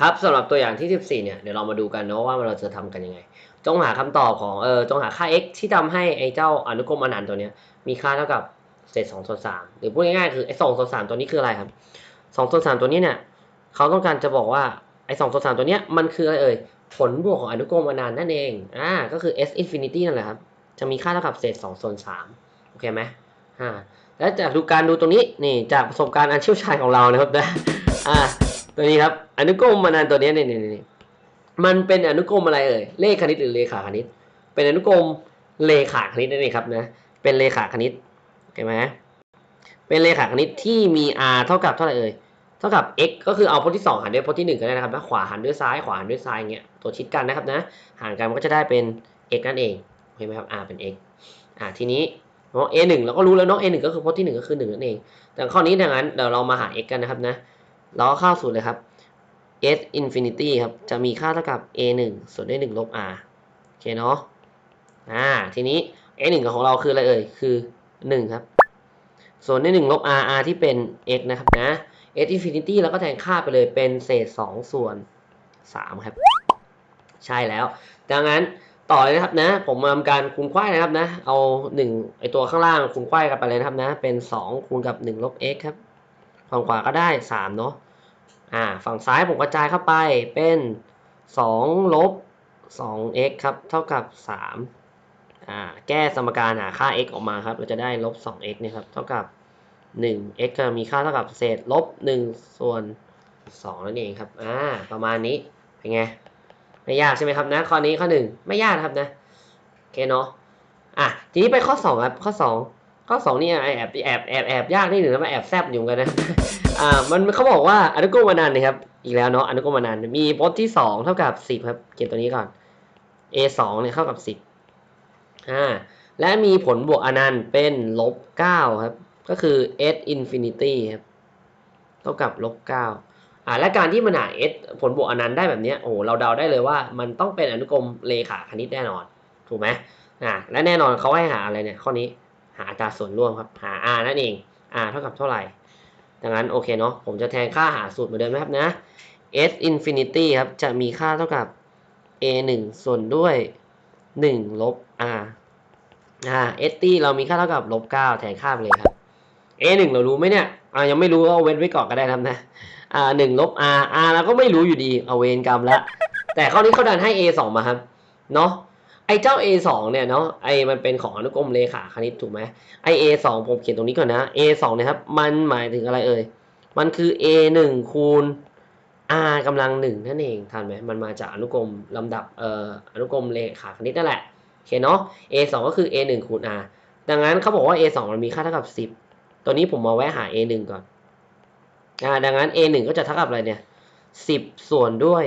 ครับสำหรับตัวอย่างที่ 14 เนี่ยเดี๋ยวเรามาดูกันเนาะว่าเราจะทำกันยังไง จงหาคำตอบของเออจงหาค่า x ที่ทำให้ไอ้เจ้าอนุกรมอนันต์ตัวเนี้ยมีค่าเท่ากับเศษ2ส่วน3หรือพูดง่ายๆคือไอ้2ส่วน3ตัวนี้คืออะไรครับ2ส่วน3ตัวนี้เนี่ยเขาต้องการจะบอกว่าไอ้2ส่วน3ตัวเนี้ยมันคืออะไรเอ่ยผลบวกของอนุกรมอนันต์นั่นเองอ่าก็คือ s infinity นั่นแหละครับจะมีค่าเท่ากับเศษ2ส่วน3โอเคไหมอ่าแล้วจากดูการดูตรงนี้นี่จากประสบการณ์อันเชี่ยวชาญของเรานะครับนะอ่า ตัวนี้ครับอนุกรมมานานตัวนี้เนี่ยเนี่ยเนี่ยมันเป็นอนุกรมอะไรเอ่ยเลขคณิตหรือเลขาคณิต เป็นอนุกรมเลขาคณิตนั่นเองครับนะเป็นเลขาคณิตโอเคไหมเป็นเลขาคณิตที่มี r เท่ากับเท่าไหร่เอ่ยเท่ากับ x ก็คือเอาพจน์ที่ 2 หารด้วยพจน์ที่ 1 ก็ได้นะครับนะขวาหารด้วยซ้ายขวาหารด้วยซ้ายอย่างเงี้ยตัวชิดกันนะครับนะหารกันมันก็จะได้เป็น x นั่นเองเห็นไหมครับ r เป็น x อ่าทีนี้เนาะ a 1เราก็รู้แล้วเนาะ a 1ก็คือพจน์ที่ 1 ก็คือ1นั่นเอง แต่ข้อนี้ดังนั้นเดี๋ยวเรามาหา x กันนะครับนะ เราก็เข้าสูตรเลยครับ s infinity ครับ จะมีค่าเท่ากับ a 1ส่วนด้วย1ลบ r โอเคเนาะอ่าทีนี้ a 1ของเราคืออะไรเอ่ย คือ 1 ครับ ส่วนด้วย1ลบ r r ที่เป็น x นะครับนะ s infinity เราก็แทนค่าไปเลยเป็นเศษ 2 ส่วน 3 ครับ ใช่แล้ว ดังนั้นต่อเลยนะครับนะ ผมมาทำการคูณไขว้นะครับนะ เอา1ไอตัวข้างล่างคูณไขว้กันไปเลยนะครับนะ เป็น 2 คูณกับ1ลบ x ครับฝั่งขวาก็ได้3เนาะ อ่าฝั่งซ้ายผมกระจายเข้าไปเป็น2ลบ 2x ครับ เท่ากับ 3 อ่า แก้สมการหาค่า x ออกมาครับ เราจะได้ลบ 2x เนี่ยครับ เท่ากับ 1x จะมีค่าเท่ากับเศษลบ 1 ส่วน 2 นั่นเองครับ อ่า ประมาณนี้ เป็นไง ไม่ยากใช่ไหมครับนะ ข้อนี้ข้อ 1 ไม่ยากนะครับนะ โอเคเนาะ อะ ทีนี้ไปข้อ 2 ครับ ข้อ 2 ข้อ 2 นี่แอบแอบแอบแอบยากนิดหนึ่งนะมาแอบแซบอยู่เหมือนกันนะ อ่ามันเขาบอกว่าอนุกรมอนันต์นะครับ อีกแล้วเนาะอนุกรมอนันต์มีพจน์ที่2เท่ากับ10ครับเก็บตัวนี้ก่อน a 2เนี่ยเท่ากับ10อ่าและมีผลบวกอนันต์เป็นลบ9ครับ ก็คือ s infinity ครับเท่ากับลบ9อ่าและการที่มันหา s ผลบวกอนันต์ได้แบบนี้โอ้เราเดาได้เลยว่ามันต้องเป็นอนุกรมเลขาคณิตแน่นอน ถูกไหมอ่าและแน่นอนเขาให้หาอะไรเนี่ยข้อนี้หาอัตราส่วนร่วมครับหา r นั่นเอง r เท่ากับเท่าไหร่ ดังนั้นโอเคเนาะผมจะแทนค่าหาสูตรเหมือนเดิมนะครับนะ s infinity ครับ จะมีค่าเท่ากับ a 1ส่วนด้วย 1 ลบ r อ่า s t เรามีค่าเท่ากับลบ9แทนค่าไปเลยครับ a 1เรารู้ไหมเนี่ยอ่ายังไม่รู้ก็เอาเว้นไว้ก่อนก็ได้นะครับนะอ่า1ลบ r r เราก็ไม่รู้อยู่ดีเอาเวรกรรมละแต่ข้อนี้เขาดันให้ a 2มาครับเนาะ ไอ้เจ้า a 2 เนี่ยเนาะไอ้มันเป็นของอนุกรมเลขาคณิตถูกไหมไอ a 2 ผมเขียนตรงนี้ก่อนนะ a 2เนี่ยครับ มันหมายถึงอะไรเอ่ย มันคือ a 1 คูณ r กำลังหนึ่งนั่นเองทันไหมมันมาจากอนุกรมลำดับเอ่ออนุกรมเลขาคณิตนั่นแหละโอเคเนาะ a 2 ก็คือ a 1 คูณ r ดังนั้นเขาบอกว่า a 2 มันมีค่าเท่ากับ 10 ตัวนี้ผมมาแวะหา a 1 ก่อนอ่าดังนั้น a 1 ก็จะเท่ากับอะไรเนี่ย 10 ส่วนด้วย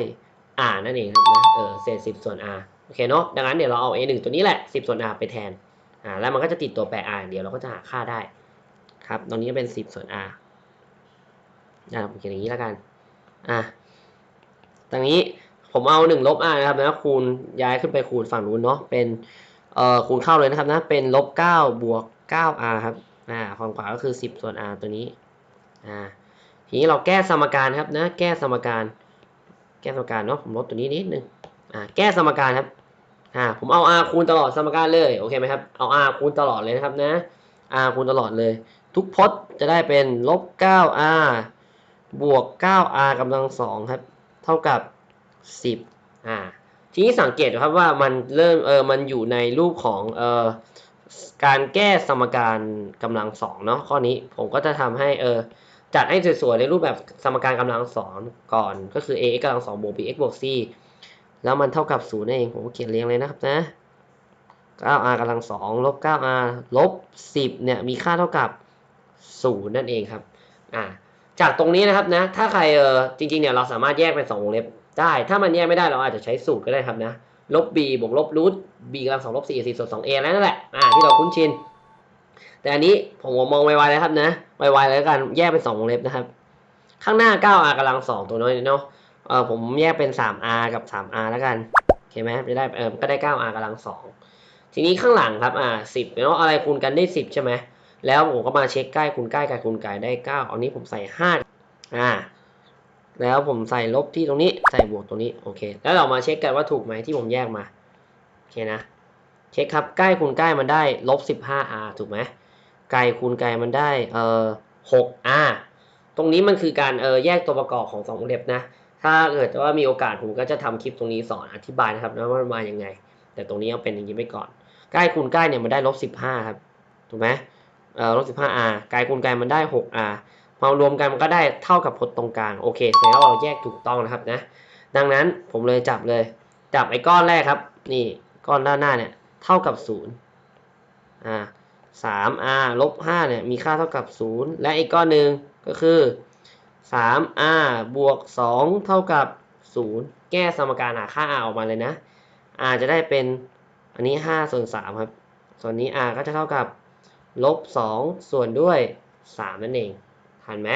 r นั่นเองนะเออเศษ 10 ส่วน r โอเคเนาะดังนั้นเดี๋ยวเราเอา a 1ตัวนี้แหละ 10 ส่วน r ไปแทนอ่าแล้วมันก็จะติดตัวแปร r เดี๋ยวเราก็จะหาค่าได้ครับตรงนี้เป็น 10 ส่วน r อ่าผมเขียนอย่างนี้แล้วกันอ่าตรงนี้ผมเอา1ลบ r นะครับนะคูณย้ายขึ้นไปคูณฝั่งนู้นเนาะเป็นเอ่อคูณเข้าเลยนะครับนะเป็นลบ9บวก 9r ครับอ่าฝั่งขวาก็คือ 10 ส่วน r ตัวนี้อ่าทีนี้เราแก้สมการครับนะแก้สมการ แก้สมการเนาะผมลดตัวนี้นิดนึงอ่าแก้สมการครับ อ่าผมเอา r คูณตลอดสมการเลยโอเคไหมครับเอา r คูณตลอดเลยนะครับนะ r คูณตลอดเลย ทุกพจน์จะได้เป็นลบ 9r บวก 9r กำลังสองครับ เท่ากับ 10อ่าทีนี้สังเกตนะครับว่ามันเริ่มเออมันอยู่ในรูปของเออการแก้สมการกำลังสองเนาะข้อนี้ผมก็จะทำให้เออจัดให้สวยๆในรูปแบบสมการกำลังสองก่อนก็คือ ax กำลังสองบวก bx บวก c แล้วมันเท่ากับศูนย์นั่นเองผมเขียนเรียงเลยนะครับนะ 9r กำลังสองลบ 9r ลบ 10 เนี่ยมีค่าเท่ากับ 0 นั่นเองครับอ่าจากตรงนี้นะครับนะ ถ้าใครเออจริงๆเนี่ยเราสามารถแยกเป็น2วงเล็บได้ ถ้ามันแยกไม่ได้เราอาจจะใช้สูตรก็ได้ครับนะลบ b บวกลบรูท b กำลังสองลบ4 4ส่วน 2 a แล้วนั่นแหละอ่าที่เราคุ้นชิน แต่อันนี้ผมมองไวๆเลยครับนะไวๆเลยแล้วกันแยกเป็น2วงเล็บนะครับ ข้างหน้า 9r กำลังสองตัวน้อยเนาะ เออผมแยกเป็น 3r กับ 3r แล้วกันโอเคไหมจะได้เออก็ได้ 9r กำลังสองทีนี้ข้างหลังครับอ่าสิบเนาะอะไรคูณกันได้สิบใช่ไหมแล้วผมก็มาเช็คใกล้คูณใกล้ไกลคูณไกลได้เก้าอันนี้ผมใส่ห้าอ่าแล้วผมใส่ลบที่ตรงนี้ใส่บวกตรงนี้โอเค แล้วเรามาเช็คกันว่าถูกไหมที่ผมแยกมาโอเคนะเช็คครับใกล้คูณใกล้มันได้ลบ 15r ถูกไหมไกลคูณไกลมันได้เอ่อ 6r ตรงนี้มันคือการเออแยกตัวประกอบของสองวงเล็บนะ ถ้าเกิดว่ามีโอกาสผมก็จะทำคลิปตรงนี้สอนอธิบายนะครับนะว่ามันมาอย่างไง แต่ตรงนี้เอาเป็นอย่างนี้ไปก่อนใกล้คูณใกล้เนี่ยมันได้ลบ15ครับถูกไหมเอ่อลบ 15r ไกลคูณไกลมันได้ 6r มารวมกันมันก็ได้เท่ากับพจน์ตรงกลางโอเคแสดงว่าเราแยกถูกต้องนะครับนะ ดังนั้นผมเลยจับเลย จับไอ้ก้อนแรกครับ นี่ก้อนด้านหน้าเนี่ยเท่ากับ0อ่า 3r ลบ5เนี่ยมีค่าเท่ากับ0และอีกก้อนหนึ่งก็คือ 3r บวก 2 เท่ากับ 0 แก้สมการหาค่า r ออกมาเลยนะ r จะได้เป็นอันนี้ 5 ส่วน 3 ครับ ส่วนนี้ r ก็จะเท่ากับลบ 2 ส่วนด้วย 3 นั่นเองทันไหม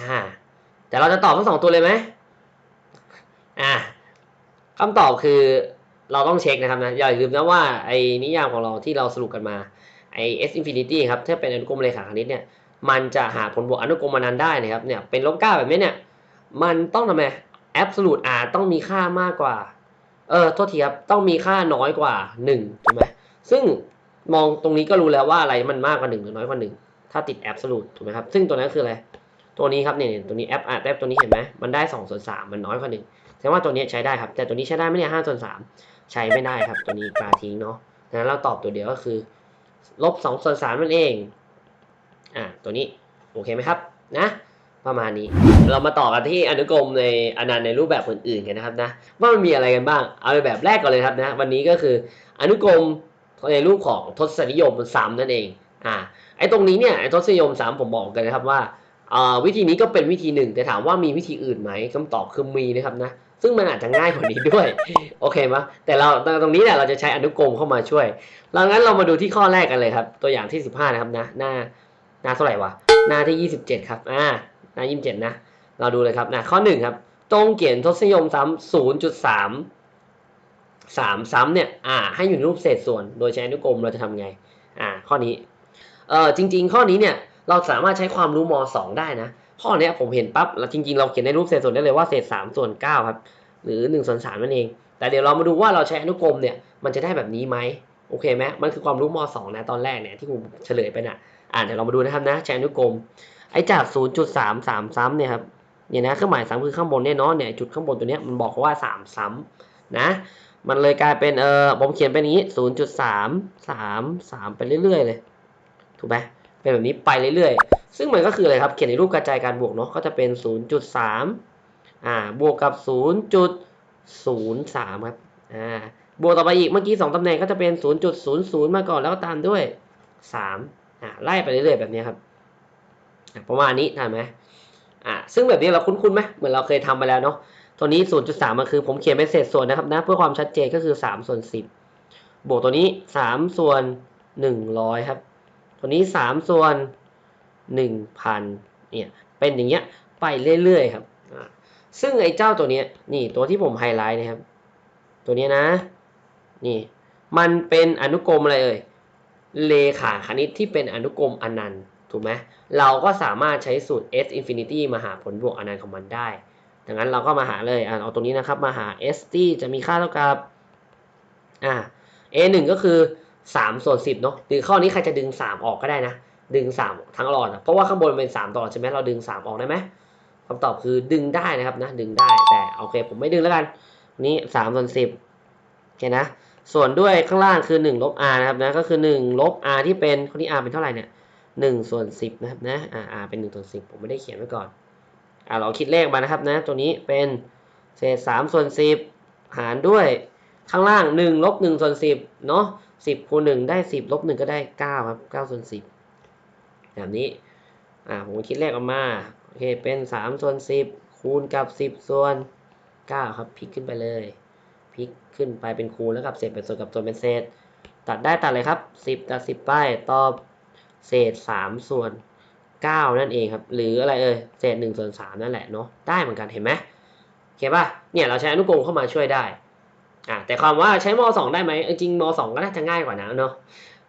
อ่าแต่เราจะตอบทั้งสองตัวเลยไหมอ่าคำตอบคือเราต้องเช็คนะครับนะอย่าลืมนะว่าไอ้นิยามของเราที่เราสรุปกันมาไอ้ s infinity ครับถ้าเป็นอนุกรมเลขาคณิตเนี่ย มันจะหาผลบวกอนุกรมอนันต์ได้นะครับเนี่ยเป็นลบเก้าแบบนี้เนี่ยมันต้องทำไม absolute r ต้องมีค่ามากกว่าเออโทษทีครับต้องมีค่าน้อยกว่า1ถูกไหมซึ่งมองตรงนี้ก็รู้แล้วว่าอะไรมันมากกว่า1หรือน้อยกว่า 1 ถ้าติด absolute ถูกไหมครับซึ่งตัวนั้นคืออะไรตัวนี้ครับเนี่ยตัวนี้ f r f ตัวนี้เห็นไหมมันได้2ส่วน3มันน้อยกว่า1แสดงว่าตัวนี้ใช้ได้ครับ แต่ตัวนี้ใช้ได้ไหมเนี่ย5ส่วน3ใช้ไม่ได้ครับตัวนี้กาทิ้งเนาะดังนั้นเราตอบตัวเดียวก็คือลบ2ส่วน3นั่นเอง อ่าตัวนี้โอเคไหมครับนะประมาณนี้เรามาต่อกันที่อนุกรมในอนันต์ในรูปแบบอื่นๆกันนะครับนะว่ามันมีอะไรกันบ้างเอาในแบบแรกก่อนเลยครับนะวันนี้ก็คืออนุกรมในรูปของทศนิยมซ้ำนั่นเองอ่าไอ้ตรงนี้เนี่ยไอ้ทศนิยมซ้ำผมบอกกันนะครับว่าอ่าวิธีนี้ก็เป็นวิธีหนึ่ง แต่ถามว่ามีวิธีอื่นไหมคำตอบคือมีนะครับนะซึ่งมันอาจจะง่ายกว่านี้ด้วยโอเคไหมแต่เราตรงนี้เนี่ยเราจะใช้อนุกรมเข้ามาช่วยเรางั้นเรามาดูที่ข้อแรกกันเลยครับตัวอย่างที่ 15 นะครับนะหน้า หน้าเท่าไหร่วะ หน้าที่ 27 ครับอ่าหน้ายี่สิบเจ็ดนะ เราดูเลยครับนะข้อหนึ่งครับ ตรงเขียนทศนิยมซ้ำศูนย์จุดสามสามซ้ำเนี่ยอ่าให้อยู่ในรูปเศษส่วน โดยใช้อนุกรมเราจะทำไงอ่าข้อนี้เอ่อจริง ๆ ข้อนี้เนี่ยเราสามารถใช้ความรู้มสองได้นะข้อนี้ผมเห็นปั๊บแล้วจริงๆ เราเขียนในรูปเศษส่วนได้เลยว่าเศษสามส่วนเก้าครับหรือหนึ่งส่วนสามนั่นเอง แต่เดี๋ยวเรามาดูว่าเราใช้อนุกรมเนี่ยมันจะได้แบบนี้ไหมโอเคไหมมันคือความรู้มสองนะตอนแรกเนี่ยที่ผมเฉลยไปน่ะ อ่าเดี๋ยวเรามาดูนะครับนะใช้อนุกรมไอ้จาก 0.33 ซ้ำเนี่ยครับเนี่ยนะเครื่องหมายซ้ำคือข้างบนเนี่ยเนาะเนี่ยจุดข้างบนตัวเนี้ยมันบอกว่า 3 ซ้ำนะมันเลยกลายเป็นเออผมเขียนเป็นอย่างนี้ 0.3 3 3 ไปเรื่อยๆ เลยถูกไหมเป็นแบบนี้ไปเรื่อยๆ ซึ่งมันก็คืออะไรครับ เขียนในรูปกระจายการบวกเนาะก็จะเป็น 0.3อ่าบวกกับ 0.03 ครับอ่าบวกต่อไปอีกเมื่อกี้ 2ตำแหน่งก็จะเป็น 0.00 มาก่อนแล้วก็ตามด้วย 3 ไล่ไปเรื่อยๆแบบนี้ครับประมาณนี้ทันไหมอ่าซึ่งแบบนี้เราคุ้นๆไหมเหมือนเราเคยทำไปแล้วเนาะตัวนี้ 0.3 มันคือผมเขียนเป็นเศษส่วนนะครับนะเพื่อความชัดเจนก็คือ 3 ส่วน 10 บวกตัวนี้ 3 ส่วน 100 ครับ ตัวนี้ 3 ส่วน 1,000 เนี่ย เป็นอย่างเงี้ยไปเรื่อยๆครับ ซึ่งไอ้เจ้าตัวเนี้ยนี่ตัวที่ผมไฮไลท์นะครับ ตัวนี้นะ นี่ มันเป็นอนุกรมอะไรเอ่ย เลขาคณิตที่เป็นอนุกรมอนันต์ถูกไหมเราก็สามารถใช้สูตร s infinity มาหาผลบวกอนันต์ของมันได้ดังนั้นเราก็มาหาเลยอะเอาตรงนี้นะครับมาหา s ที่จะมีค่าเท่ากับอ่า a 1ก็คือ3ส่วน10เนาะหรือข้อนี้ใครจะดึง 3 ออกก็ได้นะ ดึง 3 ทั้งหลอดอะเพราะว่าข้างบนเป็น 3ตลอดใช่ไหมเราดึง 3 ออกได้ไหมคำตอบคือดึงได้นะครับนะดึงได้แต่โอเคผมไม่ดึงแล้วกัน นี้3ส่วน10โอเคนะ ส่วนด้วยข้างล่างคือ1ลบ r นะครับนะก็คือ1ลบ r ที่เป็นข้อนี้ r เป็นเท่าไหร่เนี่ย1ส่วน10นะครับนะอ่า r เป็น1ส่วน10 ผมไม่ได้เขียนไว้ก่อนอ่าเราคิดเลขมานะครับนะตัวนี้เป็นเศษ3ส่วน10 หารด้วยข้างล่าง1ลบ1ส่วน10เนาะ10คูณ1ได้ 10ลบ1ก็ได้9ครับ9ส่วน10แบบนี้อ่าผมคิดเลขออกมาโอเคเป็น3ส่วน10คูณกับ 10 ส่วน9ครับพลิกขึ้นไปเลย ลิกขึ้นไปเป็นคูณแล้วกับเศษเป็นส่วนกับส่วนเป็นเศษ ตัดได้ตัดเลยครับ 10 ตัด 10 ไปตอบเศษ 3 ส่วน 9 นั่นเองครับ หรืออะไรเอ่ยเศษ1ส่วน3นั่นแหละเนาะได้เหมือนกันเห็นไหมโอเคป่ะเนี่ยเราใช้อนุกรมเข้ามาช่วยได้อ่าแต่ความว่าใช้ม .2 ได้ไหมจริงม .2 ก็น่าจะง่ายกว่านะเนาะ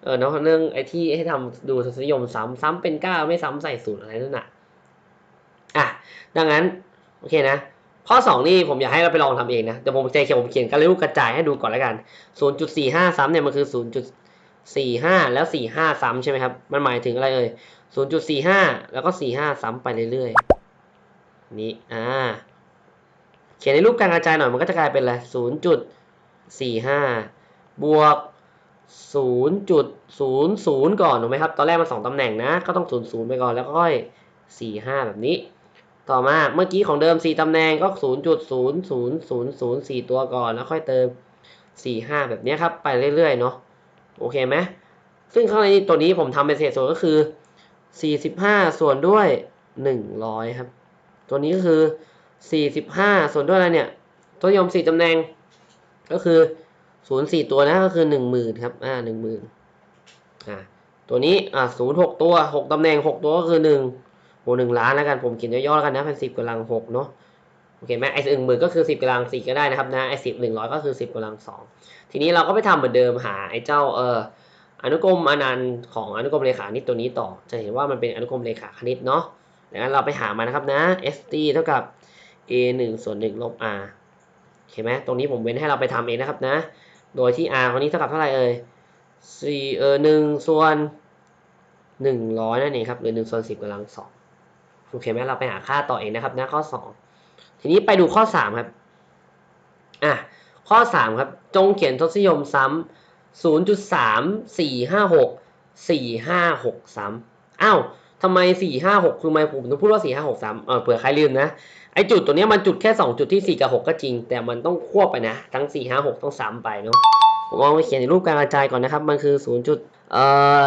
เออเนาะเรื่องไอ้ที่ให้ทำดูทศนิยมซ้ำซ้ำเป็น9ไม่ซ้ำใส่ศูนย์อะไรนั่นน่ะอะดังนั้นโอเคนะ ข้อสองนี่ผมอยากให้เราไปลองทำเองนะเดี๋ยวผมใจเขียนผมเขียนการเรียนรู้กระจายให้ดูก่อนแล้วกัน 0.45 ซ้ำเนี่ยมันคือ 0.45 แล้ว 45 ซ้ำใช่ไหมครับ มันหมายถึงอะไรเอ่ย 0.45 แล้วก็ 45 ซ้ำไปเรื่อยๆ นี่ อ่า เขียนในรูปการกระจายหน่อยมันก็จะกลายเป็นอะไร 0.45 บวก 0.00 ก่อนถูกไหมครับ ตอนแรกมันสองตำแหน่งนะ ก็ต้อง 00 ไปก่อนแล้วก็ค่อย 45 แบบนี้ ต่อมาเมื่อกี้ของเดิม 4 ตำแหน่งก็ 0.0000 4 ตัวก่อน แล้วค่อยเติม 45 แบบนี้ครับ ไปเรื่อยๆ เนาะโอเคไหมซึ่งข้างในตัวนี้ผมทำเป็นเศษส่วนก็คือ 45 ส่วนด้วย 100 ครับ ตัวนี้ก็คือ 45 ส่วนด้วยอะไรเนี่ย ตัวยม 4 ตำแหน่งก็คือ 0 4 ตัวนะก็คือ 10,000 ครับ อ่า 10,000 อ่า ตัวนี้ อ่า 0 6 ตัว 6 ตำแหน่ง 6 ตัวก็คือ 1 โห1ล้านแล้วกันผมเขียนย่อๆแล้วกันนะเป็น10กำลัง6เนาะโอเคไหมไอ้หนึ่งหมื่นก็คือ10กำลัง4ก็ได้นะครับนะไอ้10 100ก็คือ10กำลัง2ทีนี้เราก็ไปทำเหมือนเดิมหาไอ้เจ้าเอออนุกรมอนันต์ของอนุกรมเลขาคณิตตัวนี้ต่อ จะเห็นว่ามันเป็นอนุกรมเลขาคณิตเนาะดังนั้นเราไปหามานะครับนะ st เท่ากับ a 1ส่วน1ลบ r โอเคไหมตรงนี้ผมเว้นให้เราไปทำเองนะครับนะ โดยที่ r คนนี้เท่ากับเท่าไหร่เอ่ย4เออ1ส่วน100นั่นเองครับหรือ1ส่วน10กำลัง2 โอเคไหมเราไปหาค่าต่อเองนะครับนะข้อ 2 ทีนี้ไปดูข้อ 3 ครับอะข้อ 3 ครับ จงเขียนทศนิยมซ้ำ0.3456 456ซ้ำอ้าวทำไม 456 คือไมผมต้องพูดว่า 456ซ้ำเออเผื่อใครลืมนะ ไอจุดตัวนี้มันจุดแค่ 2 จุดที่ 4 กับ 6 ก็จริง แต่มันต้องควบไปนะ ทั้ง 4 5 6 ต้องซ้ำไปเนาะผมเอาไปเขียนในรูปการกระจายก่อนนะครับ มันคือ 0. จุดเอ่อ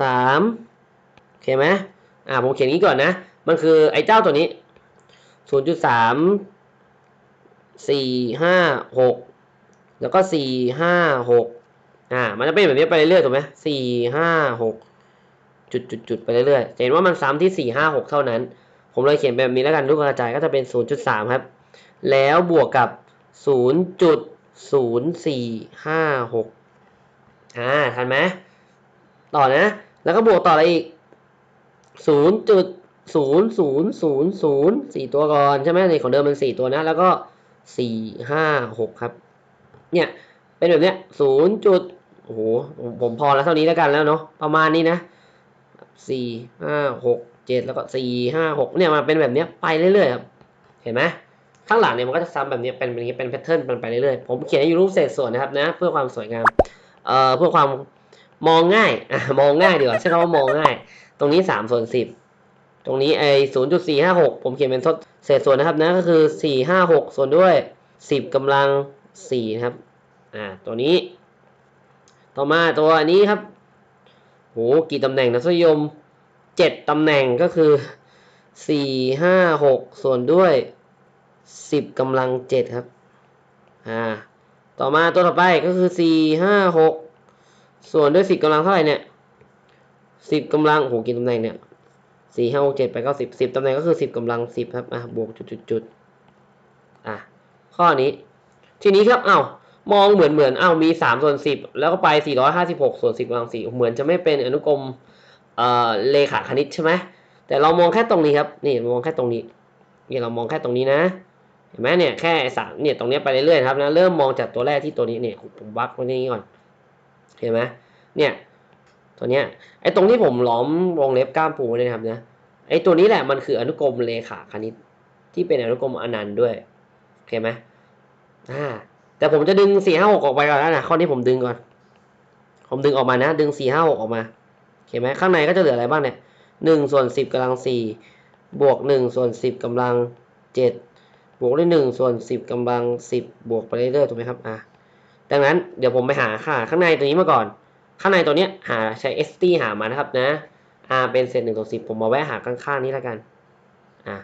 3โอเคไหมอ่าผมเขียนนี้ก่อนนะ มันคือไอ้เจ้าตัวนี้ 0.3 4 5 6 แล้วก็ 4 5 6 อ่า มันจะเป็นแบบนี้ไปเรื่อยๆถูกไหม4 5 6 จุดจุดจุดไปเรื่อยๆจะเห็นว่ามันซ้ำที่ 4 5 6 เท่านั้น ผมเลยเขียนแบบนี้แล้วกันรูปกรกระจายก็จะเป็น 0.3 ครับ แล้วบวกกับ 0.0456 อ่า ทันไหม ต่อนะ แล้วก็บวกต่ออะไรอีก 0.0000 4ตัวก่อนใช่ไหมในของเดิมมัน4ตัวนะ แล้วก็4 5 6ครับ เนี่ยเป็นแบบเนี้ย0จุดโอ้โหผมพอแล้วเท่านี้แล้วกันแล้วเนาะประมาณนี้นะสี่ห้าหกเจ็ดแล้วก็สี่ห้าหกเนี่ยมันเป็นแบบเนี้ยไปเรื่อยๆครับเห็นไหมข้างหลังเนี่ยมันก็จะซ้ำแบบเนี้ยเป็นแบบนี้เป็นแพทเทิร์นมันไปเรื่อยๆผมเขียนให้อยู่รูปเศษส่วนนะครับนะ เพื่อความสวยงามเอ่อเพื่อความมองง่ายอะมองง่ายดีกว่าใช้คำว่ามองง่าย ตรงนี้สามส่วนสิบ ตรงนี้ไอ้ศูนย์จุดสี่ห้าหกผมเขียนเป็นทดเศษส่วนนะครับนะก็คือสี่ห้าหกส่วนด้วยสิบกำลังสี่นะครับอ่าตัวนี้ ต่อมาตัวนี้ครับโหกี่ตำแหน่งนะทศนิยมเจ็ดตำแหน่งก็คือสี่ห้าหกส่วนด้วยสิบกำลังเจ็ดครับอ่าต่อมาตัวต่อไปก็คือสี่ห้าหกส่วนด้วยสิบกำลังเท่าไหร่เนี่ยสิบกำลังโหกี่ตำแหน่งเนี่ย สี่ห้าหกเจ็ดไปดเก้าสิบสิบตำแหน่งก็คือสิบกำลังสิบครับอะบวกจุดจุดจุดอะข้อนี้ ทีนี้ครับเอ้ามองเหมือนเหมือนเอ้ามีสามส่วนสิบแล้วก็ไปสี่ร้อยห้าสิบหกส่วนสิบกำลังสี่เหมือนจะไม่เป็นอนุกรมเอ่อเลขาคณิตใช่ไหมแต่เรามองแค่ตรงนี้ครับนี่มองแค่ตรงนี้นี่เรามองแค่ตรงนี้นะเห็นไหมเนี่ยแค่สามเนี่ยตรงนี้ไปเรื่อยๆครับนะเริ่มมองจากตัวแรกที่ตัวนี้เนี่ยผมวักไว้ที่นี้ก่อนเห็นไหมเนี่ย ตัวเนี้ยไอ้ตรงที่ผมล้อมวงเล็บกล้ามปูไว้เลยนะครับนะไอ้ตัวนี้แหละมันคืออนุกรมเลขาคณิต ที่เป็นอนุกรมอนันต์ด้วยโอเคไหมอ่าแต่ผมจะดึงสี่ห้าหกออกไปก่อนนะข้อนี้ผมดึงก่อน ผมดึงออกมานะ ดึงสี่ห้าหกออกมาเห็นไหมข้างในก็จะเหลืออะไรบ้างเนี่ยหนึ่งส่วนสิบกำลังสี่บวกหนึ่งส่วนสิบกำลังเจ็ดบวกด้วยหนึ่งส่วนสิบกำลังสิบบวกไปเรื่อยๆถูกไหมครับอะดังนั้นเดี๋ยวผมไปหาค่าข้างในตัวนี้มาก่อน ข้างในตัวเนี้ยหาใช้ st หามานะครับนะ r เป็นเศษหนึ่งส่วนสิบผมมาแวะหาข้างๆนี้แล้วกันอะ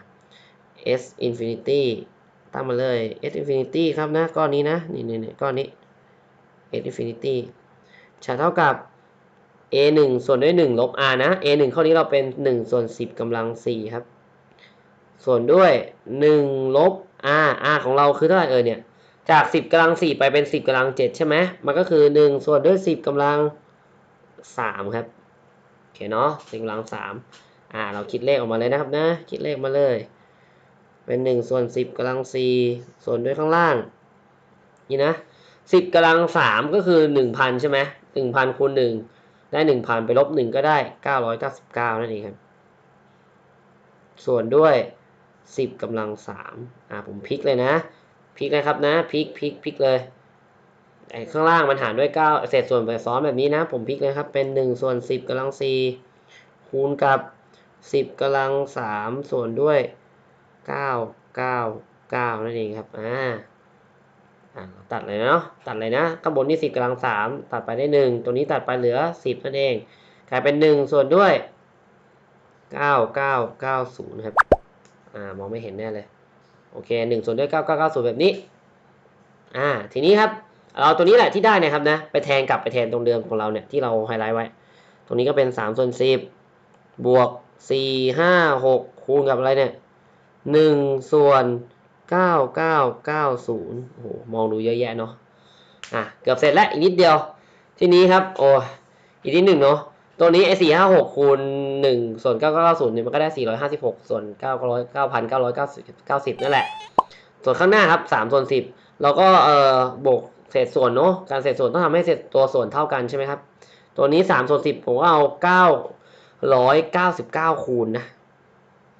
s infinity ตั้งมาเลย s infinity ครับนะก้อนนี้นะนี่นี่ก้อนนี้ s infinity จะเท่ากับ a 1ส่วนด้วย 1 ลบ r นะ a 1ข้อนี้เราเป็น 1 ส่วน 10กำลัง 4 ครับ ส่วนด้วย 1 ลบ r r ของเราคือเท่าไหร่เอ่ยเนี่ย จาก 10กำลัง 4 ไปเป็น 10กำลัง 7 ใช่ไหมมันก็คือ 1 ส่วนด้วย 10กำลัง 3 ครับโอเคเนาะ10กำลัง3อ่าเราคิดเลขออกมาเลยนะครับนะคิดเลขมาเลย เป็นหนึ่งส่วนสิบกำลังสี่ส่วนด้วยข้างล่าง นี่นะสิบกำลังสามก็คือหนึ่งพันใช่ไหมหนึ่งพันคูณหนึ่งได้หนึ่งพันไปลบหนึ่งก็ได้เก้าร้อยเก้าสิบเก้านั่นเองครับ ส่วนด้วยสิบกำลังสามอ่าผมพลิกเลยนะพลิกนะครับนะพลิกพลิกพลิกเลย ไอ้ข้างล่างมันหารด้วยเก้าเศษส่วนไปซ้อนแบบนี้นะ ผมพลิกเลยครับ เป็นหนึ่งส่วนสิบกำลังสี่คูณกับสิบกำลังสามส่วนด้วยเก้าเก้าเก้านั่นเองครับอ่าอ่าตัดเลยเนาะ ตัดเลยนะข้างบนนี่สิบกำลังสามตัดไปได้หนึ่งตัวนี้ตัดไปเหลือสิบนั่นเอง กลายเป็นหนึ่งส่วนด้วยเก้าเก้าเก้าศูนย์ครับ อ่า มองไม่เห็นแน่เลย โอเคหนึ่งส่วนด้วยเก้าเก้าเก้าศูนย์แบบนี้ อ่า ทีนี้ครับ เราตัวนี้แหละที่ได้นะครับนะ ไปแทนกลับไปแทนตรงเดิมของเราเนี่ยที่เราไฮไลท์ไว้ ตรงนี้ก็เป็นสามส่วนสิบบวกสี่ห้าหกคูณกับอะไรเนี่ยหนึ่งส่วนเก้าเก้าเก้าศูนย์โอ้โหมองดูเยอะแยะเนาะอะเกือบเสร็จแล้วอีกนิดเดียว ทีนี้ครับโอ้อีกนิดหนึ่งเนาะตัวนี้ไอ้สี่ห้าหกคูณหนึ่งส่วนเก้าเก้าเก้าศูนย์เนี่ยมันก็ได้สี่ร้อยห้าสิบหกส่วนเก้าร้อยเก้าพันเก้าร้อยเก้าสิบเก้าสิบนั่นแหละ ส่วนข้างหน้าครับสามส่วนสิบเราก็เอ่อบวก เศษส่วนเนาะการเศษส่วนต้องทำให้เศษตัวส่วนเท่ากันใช่ไหมครับ ตัวนี้สามส่วนสิบผมก็เอาเก้าร้อยเก้าสิบเก้าคูณนะ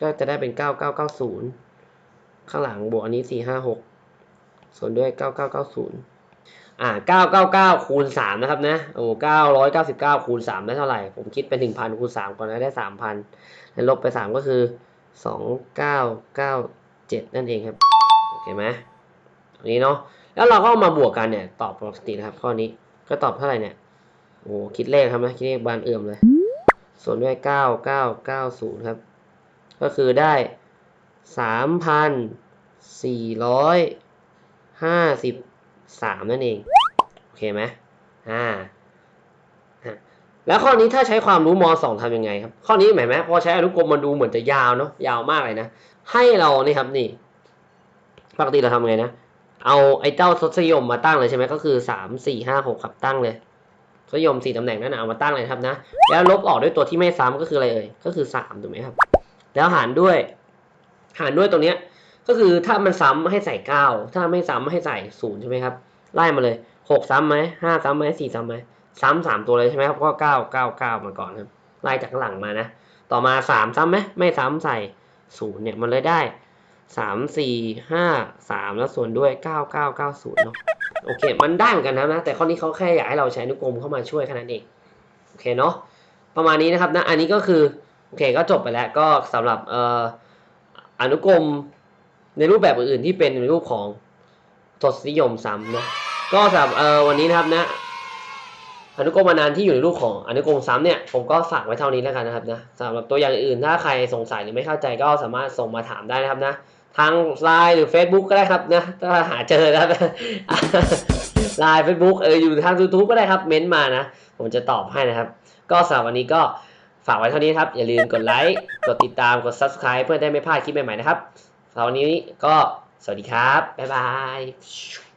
ก็จะได้เป็นเก้าเก้าเก้าศูนย์ข้างหลังบวกอันนี้สี่ห้าหกส่วนด้วยเก้าเก้าเก้าศูนย์อ่าเก้าเก้าเก้าคูณสามนะครับนะ โอ้เก้าร้อยเก้าสิบเก้าคูณสามได้เท่าไหร่ ผมคิดเป็นหนึ่งพันคูณสามก่อนนะได้สามพันแล้วลบไปสามก็คือสองเก้าเก้าเจ็ดนั่นเองครับ โอเคไหมอันนี้เนาะ แล้วเราก็เอามาบวกกันเนี่ย ตอบปกตินะครับ ข้อนี้ก็ตอบเท่าไหร่เนี่ยโอ้คิดเลขครับนะคิดเลขบานเอื่อมเลย ส่วนด้วยเก้าเก้าเก้าศูนย์ครับ ก็คือได้สามพันสี่ร้อยห้าสิบสามนั่นเอง โอเคไหมอ่าแล้วข้อนี้ถ้าใช้ความรู้มสองทำยังไงครับ ข้อนี้เห็นไหมพอใช้อนุกรมมันดูเหมือนจะยาวเนาะยาวมากเลยนะ ให้เรานี่ครับนี่ ปกติเราทำไงนะ เอาไอ้เจ้าทศยมมาตั้งเลยใช่ไหมก็คือสามสี่ห้าหกครับตั้งเลยทศยมสี่ตำแหน่งนั่นนะเอามาตั้งเลยครับนะ แล้วลบออกด้วยตัวที่ไม่ซ้ำก็คืออะไรเอ่ยก็คือสามถูกไหมครับ แล้วหารด้วย หารด้วยตรงเนี้ย ก็คือถ้ามันซ้ำให้ใส่เก้าถ้าไม่ซ้ำให้ใส่ศูนย์ใช่ไหมครับไล่มาเลยหกซ้ำไหมห้าซ้ำไหมสี่ซ้ำไหมซ้ำสามตัวเลยใช่ไหมครับก็เก้าเก้าเก้ามาก่อนครับไล่จากข้างหลังมานะ ต่อมาสามซ้ำไหมไม่ซ้ำใส่ศูนย์เนี่ยมันเลยได้ สามสี่ห้าสามแล้วส่วนด้วยเก้าเก้าเก้าศูนย์เนาะโอเค มันได้เหมือนกันนะแต่ข้อนี้เขาแค่อยากให้เราใช้อนุกรมเข้ามาช่วยแค่นั้นเองโอเคเนาะประมาณนี้นะครับนะอันนี้ก็คือโอเคก็จบไปแล้วก็สำหรับเอ่ออนุกรมในรูปแบบอื่นๆที่เป็นรูปของทศนิยมซ้ำนะก็สำหรับเอ่อวันนี้นะครับนะอนุกรมอนันที่อยู่ในรูปของอนุกรมซ้ำเนี่ยผมก็ฝากไว้เท่านี้แล้วกันนะครับนะสำหรับตัวอย่างอื่นถ้าใครสงสัยหรือไม่เข้าใจก็สามารถส่งมาถามได้นะครับนะ ทางไลน์หรือ Facebook ก็ได้ครับนะถ้าหาเจอนะครับไลน์เฟซบุ๊กเอออยู่ทาง YouTube ก็ได้ครับ เม้นต์มานะ ผมจะตอบให้นะครับ ก็สำหรับวันนี้ก็ฝากไว้เท่านี้ครับ อย่าลืมกดไลค์กดติดตามกด Subscribe เพื่อได้ไม่พลาดคลิปใหม่ๆนะครับสำหรับวันนี้ก็สวัสดีครับ บ๊ายบาย